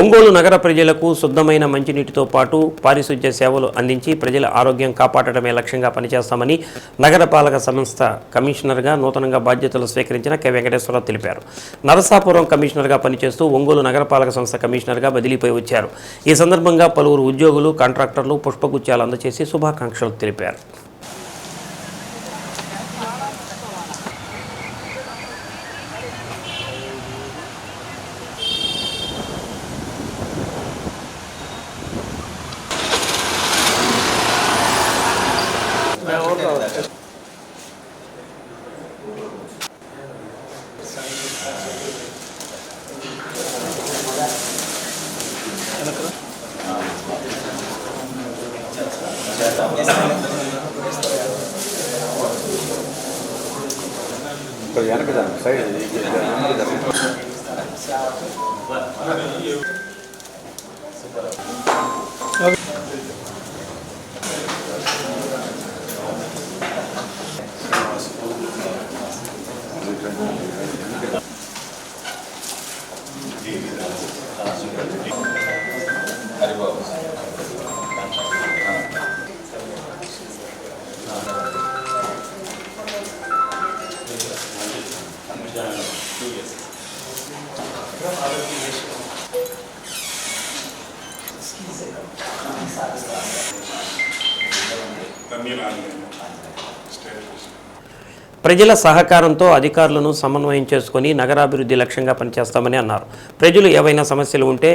ఒంగోలు నగర ప్రజలకు శుద్ధమైన మంచినీటితో పాటు పారిశుధ్య సేవలు అందించి ప్రజల ఆరోగ్యం కాపాడటమే లక్ష్యంగా పనిచేస్తామని నగరపాలక సంస్థ కమిషనర్గా నూతనంగా బాధ్యతలు స్వీకరించిన కె. వెంకటేశ్వరరావు తెలిపారు. నరసాపురం కమిషనర్గా పనిచేస్తూ ఒంగోలు నగరపాలక సంస్థ కమిషనర్గా బదిలీపై వచ్చారు. ఈ సందర్భంగా పలువురు ఉద్యోగులు కాంట్రాక్టర్లు పుష్పగుచ్చాలు అందజేసి శుభాకాంక్షలు తెలిపారు. எனக்கு தான் சரி Okay. ప్రజల సహకారంతో అధికారులను సమన్వయం చేసుకొని నగరాభివృద్ధి లక్ష్యంగా పనిచేస్తామని అన్నారు. ప్రజలు ఏవైనా సమస్యలు ఉంటే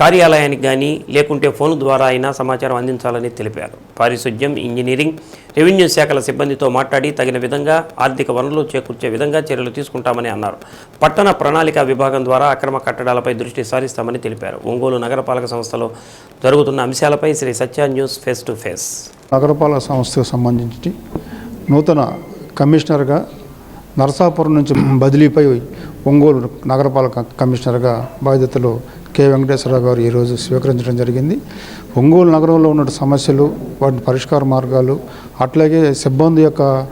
కార్యాలయానికి కానీ లేకుంటే ఫోన్ ద్వారా అయినా సమాచారం అందించాలని తెలిపారు. పారిశుద్ధ్యం ఇంజనీరింగ్ రెవెన్యూ శాఖల సిబ్బందితో మాట్లాడి తగిన విధంగా ఆర్థిక వనరులు చేకూర్చే విధంగా చర్యలు తీసుకుంటామని అన్నారు. పట్టణ ప్రణాళిక విభాగం ద్వారా అక్రమ కట్టడాలపై దృష్టి సారిస్తామని తెలిపారు. ఒంగోలు నగరపాలక సంస్థలో జరుగుతున్న అంశాలపై Sri Satya news face to face. నగరపాలక సంస్థకు సంబంధించి నూతన కమిషనర్గా నరసాపురం నుంచి బదిలీపై ఒంగోలు నగరపాలక కమిషనర్గా బాధ్యతలు కె. వెంకటేశ్వరరావు గారు ఈరోజు స్వీకరించడం జరిగింది. ఒంగోలు నగరంలో ఉన్న సమస్యలు వాటి పరిష్కార మార్గాలు అట్లాగే సిబ్బంది యొక్క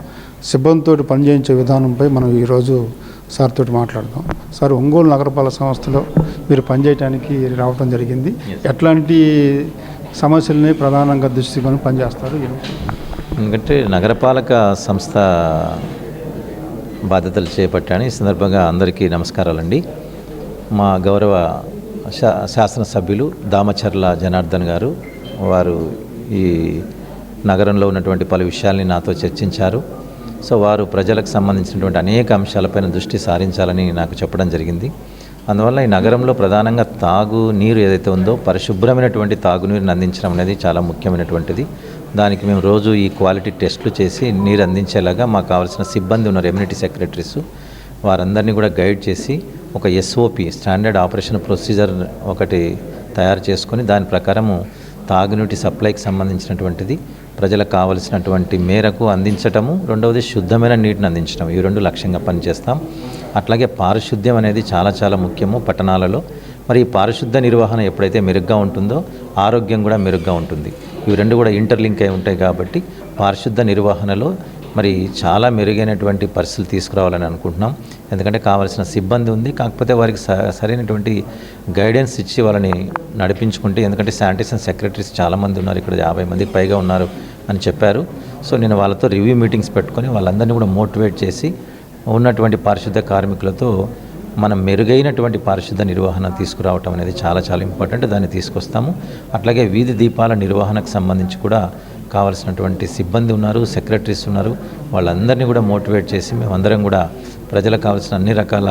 సిబ్బందితోటి పనిచేయించే విధానంపై మనం ఈరోజు సార్ తోటి మాట్లాడదాం. సార్ ఒంగోలు నగరపాలక సంస్థలో మీరు పనిచేయడానికి రావడం జరిగింది. ఎట్లాంటి సమస్యలని ప్రధానంగా దృష్టికొని పనిచేస్తారు? ఏమిటి ఎందుకంటే నగరపాలక సంస్థ బాధ్యతలు చేపట్టాను. ఈ సందర్భంగా అందరికీ నమస్కారాలండి. మా గౌరవ శా శాసనసభ్యులు దామచర్ల జనార్దన్ గారు వారు ఈ నగరంలో ఉన్నటువంటి పలు విషయాల్ని నాతో చర్చించారు. సో వారు ప్రజలకు సంబంధించినటువంటి అనేక అంశాలపైన దృష్టి సారించాలని నాకు చెప్పడం జరిగింది. అందువల్ల ఈ నగరంలో ప్రధానంగా తాగు నీరు ఏదైతే ఉందో పరిశుభ్రమైనటువంటి తాగునీరుని అందించడం అనేది చాలా ముఖ్యమైనటువంటిది. దానికి మేము రోజు ఈ క్వాలిటీ టెస్టులు చేసి నీరు అందించేలాగా మాకు కావాల్సిన సిబ్బంది ఉన్నారు ఎమ్యూనిటీ సెక్రటరీస్ వారందరినీ కూడా గైడ్ చేసి ఒక ఎస్ఓపి స్టాండర్డ్ ఆపరేషన్ ప్రొసీజర్ ఒకటి తయారు చేసుకొని దాని ప్రకారము తాగునీటి సప్లైకి సంబంధించినటువంటిది ప్రజలకు కావలసినటువంటి మేరకు అందించటము రెండవది శుద్ధమైన నీటిని అందించడం ఈ రెండు లక్ష్యంగా పనిచేస్తాం. అట్లాగే పారిశుద్ధ్యం అనేది చాలా చాలా ముఖ్యము పట్టణాలలో. మరి ఈ పారిశుద్ధ నిర్వహణ ఎప్పుడైతే మెరుగ్గా ఉంటుందో ఆరోగ్యం కూడా మెరుగ్గా ఉంటుంది. ఇవి రెండు కూడా ఇంటర్లింక్ అయి ఉంటాయి కాబట్టి పారిశుద్ధ నిర్వహణలో మరి చాలా మెరుగైనటువంటి పరిస్థితులు తీసుకురావాలని అనుకుంటున్నాం. ఎందుకంటే కావాల్సిన సిబ్బంది ఉంది. కాకపోతే వారికి స సరైనటువంటి గైడెన్స్ ఇచ్చి వాళ్ళని నడిపించుకుంటే ఎందుకంటే శానిటేషన్ సెక్రటరీస్ చాలామంది ఉన్నారు. ఇక్కడ యాభై మందికి పైగా ఉన్నారు అని చెప్పారు. సో నేను వాళ్ళతో రివ్యూ మీటింగ్స్ పెట్టుకొని వాళ్ళందరినీ కూడా మోటివేట్ చేసి ఉన్నటువంటి పారిశుద్ధ కార్మికులతో మనం మెరుగైనటువంటి పారిశుద్ధ నిర్వహణ తీసుకురావటం అనేది చాలా చాలా ఇంపార్టెంట్. దాన్ని తీసుకొస్తాము. అట్లాగే వీధి దీపాల నిర్వహణకు సంబంధించి కూడా కావాల్సినటువంటి సిబ్బంది ఉన్నారు సెక్రటరీస్ ఉన్నారు. వాళ్ళందరినీ కూడా మోటివేట్ చేసి మేమందరం కూడా ప్రజలకు కావాల్సిన అన్ని రకాల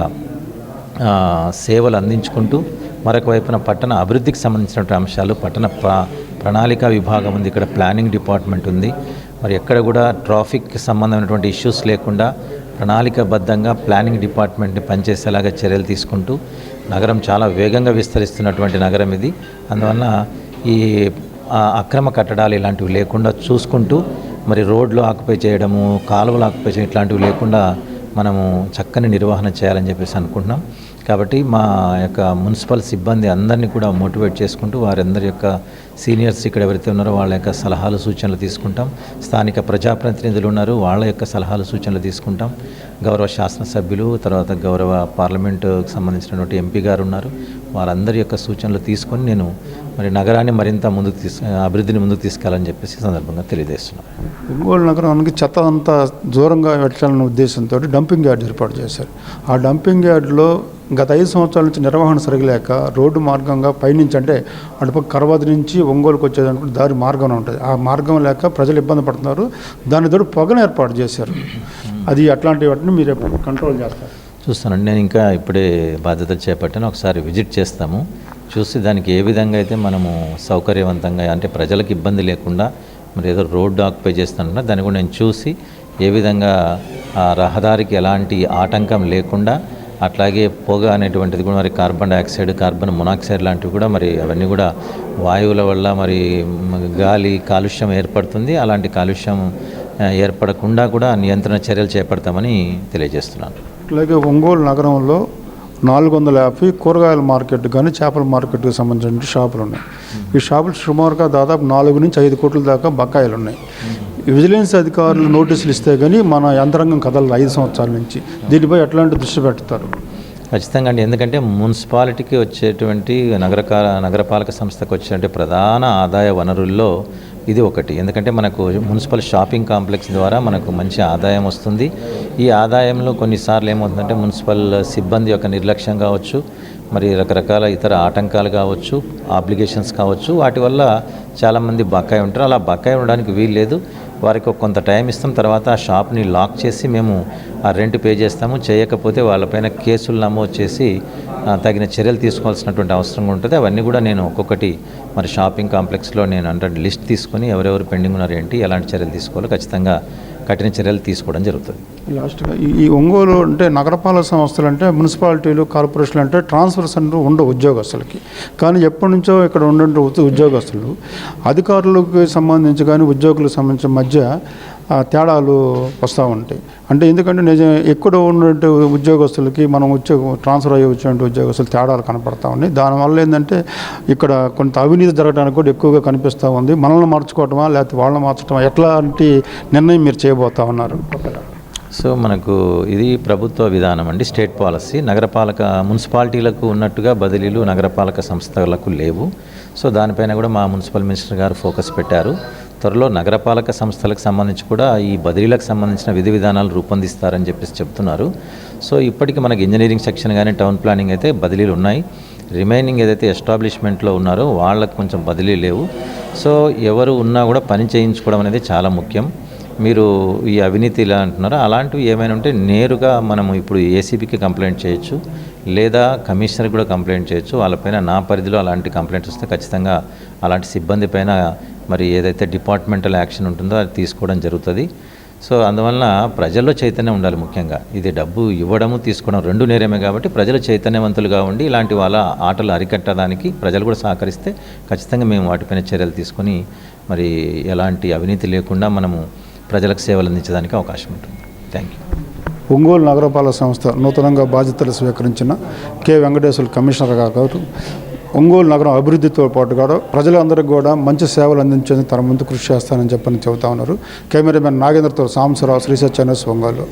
సేవలు అందించుకుంటూ మరొక వైపున పట్టణ అభివృద్ధికి సంబంధించినటువంటి అంశాలు పట్టణ ప్ర ప్రణాళిక విభాగం ఉంది ఇక్కడ ప్లానింగ్ డిపార్ట్మెంట్ ఉంది. మరి ఎక్కడ కూడా ట్రాఫిక్ సంబంధమైనటువంటి ఇష్యూస్ లేకుండా ప్రణాళికబద్ధంగా ప్లానింగ్ డిపార్ట్మెంట్ని పనిచేసేలాగా చర్యలు తీసుకుంటూ నగరం చాలా వేగంగా విస్తరిస్తున్నటువంటి నగరం ఇది. అందువల్ల ఈ అక్రమ కట్టడాలు ఇలాంటివి లేకుండా చూసుకుంటూ మరి రోడ్లు ఆక్యుపై చేయడము కాలువలు ఆక్యుపై చేయడం ఇట్లాంటివి లేకుండా మనము చక్కని నిర్వహణ చేయాలని చెప్పేసి అనుకుంటున్నాం. కాబట్టి మా యొక్క మున్సిపల్ సిబ్బంది అందరినీ కూడా మోటివేట్ చేసుకుంటూ వారందరి యొక్క సీనియర్స్ ఇక్కడ ఎవరైతే ఉన్నారో వాళ్ళ యొక్క సలహాలు సూచనలు తీసుకుంటాం. స్థానిక ప్రజాప్రతినిధులు ఉన్నారు వాళ్ళ యొక్క సలహాలు సూచనలు తీసుకుంటాం. గౌరవ శాసనసభ్యులు తర్వాత గౌరవ పార్లమెంటుకు సంబంధించినటువంటి ఎంపీ గారు ఉన్నారు. వారందరి యొక్క సూచనలు తీసుకొని నేను మరి నగరాన్ని మరింత ముందుకు తీసు అభివృద్ధిని ముందుకు తీసుకెళ్ళాలని చెప్పేసి సందర్భంగా తెలియజేస్తున్నాను. ఒంగోలు నగరానికి చెత్త అంతా దూరంగా పెట్టాలన్న ఉద్దేశంతో డంపింగ్ యార్డ్ ఏర్పాటు చేశారు. ఆ డంపింగ్ యార్డ్లో గత ఐదు సంవత్సరాల నుంచి నిర్వహణ సరిగలేక రోడ్డు మార్గంగా పైనుంచి అంటే అటుపక్క కరవది నుంచి ఒంగోలుకు వచ్చేదానికి దారి మార్గం ఉంటుంది. ఆ మార్గం లేక ప్రజలు ఇబ్బంది పడుతున్నారు. దాని తోడు పొగను ఏర్పాటు చేశారు. అది అట్లాంటి వాటిని మీరు ఎప్పుడు కంట్రోల్ చేస్తారు? చూస్తానండి. నేను ఇంకా ఇప్పుడే బాధ్యతలు చేపట్టాను. ఒకసారి విజిట్ చేస్తాము. చూసి దానికి ఏ విధంగా అయితే మనము సౌకర్యవంతంగా అంటే ప్రజలకు ఇబ్బంది లేకుండా మరి ఏదో రోడ్డు ఆక్యుపై చేస్తానంటే దాన్ని కూడా నేను చూసి ఏ విధంగా ఆ రహదారికి ఎలాంటి ఆటంకం లేకుండా అట్లాగే పొగ అనేటువంటిది కూడా మరి కార్బన్ డైఆక్సైడ్ కార్బన్ మొనాక్సైడ్ లాంటివి కూడా మరి అవన్నీ కూడా వాయువుల వల్ల మరి గాలి కాలుష్యం ఏర్పడుతుంది. అలాంటి కాలుష్యం ఏర్పడకుండా కూడా నియంత్రణ చర్యలు చేపడతామని తెలియజేస్తున్నాను. అలాగే ఒంగోలు నగరంలో నాలుగు వందల యాభై కూరగాయల మార్కెట్ కానీ చేపల మార్కెట్కి సంబంధించిన షాపులు ఉన్నాయి. ఈ షాపులు సుమారుగా దాదాపు నాలుగు నుంచి ఐదు కోట్ల దాకా బకాయిలు ఉన్నాయి. విజిలెన్స్ అధికారులు నోటీసులు ఇస్తే కానీ మన యంత్రాంగం కదలదు ఐదు సంవత్సరాల నుంచి. దీనిపై ఎట్లాంటి దృష్టి పెడతారు? ఖచ్చితంగా అండి. ఎందుకంటే మున్సిపాలిటీకి వచ్చేటువంటి నగరకాల నగరపాలక సంస్థకు వచ్చేటువంటి ప్రధాన ఆదాయ వనరుల్లో ఇది ఒకటి. ఎందుకంటే మనకు మున్సిపల్ షాపింగ్ కాంప్లెక్స్ ద్వారా మనకు మంచి ఆదాయం వస్తుంది. ఈ ఆదాయంలో కొన్నిసార్లు ఏమవుతుందంటే మున్సిపల్ సిబ్బంది యొక్క నిర్లక్ష్యం కావచ్చు మరి రకరకాల ఇతర ఆటంకాలు కావచ్చు ఆబ్లిగేషన్స్ కావచ్చు వాటి వల్ల చాలామంది బకాయి ఉంటారు. అలా బకాయి ఉండడానికి వీలు లేదు. వారికి కొంత టైం ఇస్తాం. తర్వాత ఆ షాప్ని లాక్ చేసి మేము ఆ రెంట్ పే చేస్తాము. చేయకపోతే వాళ్ళపైన కేసులు నమోదు చేసి తగిన చర్యలు తీసుకోవాల్సినటువంటి అవసరం ఉంటుంది. అవన్నీ కూడా నేను ఒక్కొక్కటి మరి షాపింగ్ కాంప్లెక్స్లో నేను అంటే లిస్ట్ తీసుకొని ఎవరెవరు పెండింగ్ ఉన్నారు ఏంటి ఎలాంటి చర్యలు తీసుకోవాలో ఖచ్చితంగా కఠిన చర్యలు తీసుకోవడం జరుగుతుంది. లాస్ట్గా ఈ ఒంగోలు అంటే నగరపాలక సంస్థలు అంటే మున్సిపాలిటీలు కార్పొరేషన్లు అంటే ట్రాన్స్ఫర్స్ అంటూ ఉండవు ఉద్యోగస్తులకి. కానీ ఎప్పటి నుంచో ఇక్కడ ఉండే ఉద్యోగస్తులు అధికారులకు సంబంధించి కానీ ఉద్యోగులకు సంబంధించిన మధ్య తేడాలు వస్తూ ఉంటాయి. అంటే ఎందుకంటే నిజం ఎక్కడ ఉన్నటువంటి ఉద్యోగస్తులకి మనం ఉద్యోగం ట్రాన్స్ఫర్ అయ్యి వచ్చేటువంటి ఉద్యోగస్తులు తేడాలు కనపడతా ఉన్నాయి. దానివల్ల ఏంటంటే ఇక్కడ కొంత అవినీతి జరగడానికి కూడా ఎక్కువగా కనిపిస్తూ ఉంది. మనల్ని మార్చుకోవటమా లేకపోతే వాళ్ళని మార్చడమా ఎట్లాంటి నిర్ణయం మీరు చేయబోతా ఉన్నారు? సో మనకు ఇది ప్రభుత్వ విధానం అండి స్టేట్ పాలసీ. నగరపాలక మున్సిపాలిటీలకు ఉన్నట్టుగా బదిలీలు నగరపాలక సంస్థలకు లేవు. సో దానిపైన కూడా మా మున్సిపల్ మినిస్టర్ గారు ఫోకస్ పెట్టారు. త్వరలో నగరపాలక సంస్థలకు సంబంధించి కూడా ఈ బదిలీలకు సంబంధించిన విధి విధానాలు రూపొందిస్తారని చెప్పేసి చెప్తున్నారు. సో ఇప్పటికి మనకి ఇంజనీరింగ్ సెక్షన్ కానీ టౌన్ ప్లానింగ్ అయితే బదిలీలు ఉన్నాయి. రిమైనింగ్ ఏదైతే ఎస్టాబ్లిష్మెంట్లో ఉన్నారో వాళ్ళకు కొంచెం బదిలీ లేవు. సో ఎవరు ఉన్నా కూడా పని చేయించుకోవడం అనేది చాలా ముఖ్యం. మీరు ఈ అవినీతి ఇలా అంటున్నారో? అలాంటివి ఏమైనా ఉంటే నేరుగా మనము ఇప్పుడు ఏసీబీకి కంప్లైంట్ చేయొచ్చు. లేదా కమిషనర్ కూడా కంప్లైంట్ చేయొచ్చు. వాళ్ళపైన నా పరిధిలో అలాంటి కంప్లైంట్స్ వస్తే ఖచ్చితంగా అలాంటి సిబ్బంది పైన మరి ఏదైతే డిపార్ట్మెంటల్ యాక్షన్ ఉంటుందో అది తీసుకోవడం జరుగుతుంది. సో అందువలన ప్రజల్లో చైతన్యం ఉండాలి ముఖ్యంగా. ఇది డబ్బు ఇవ్వడము తీసుకోవడం రెండు నేరమే కాబట్టి ప్రజలు చైతన్యవంతులుగా ఉండి ఇలాంటి వాళ్ళ ఆటలు అరికట్టడానికి ప్రజలు కూడా సహకరిస్తే ఖచ్చితంగా మేము వాటిపైన చర్యలు తీసుకొని మరి ఎలాంటి అవినీతి లేకుండా మనము ప్రజలకు సేవలు అందించడానికి అవకాశం ఉంటుంది. థ్యాంక్ యూ ఒంగోలు నగరపాలక సంస్థ నూతనంగా బాధ్యతలు స్వీకరించిన కె వెంకటేశ్వర కమిషనర్ గారు ఒంగోలు నగరం అభివృద్ధితో పాటు కూడా ప్రజలందరికీ కూడా మంచి సేవలు అందించేందుకు తన ముందు కృషి చేస్తానని చెప్పని చెబుతా ఉన్నారు. కెమెరామెన్ నాగేంద్రతో సాంబశివరావు శ్రీ సత్యనేశ్వర ఒంగోలు.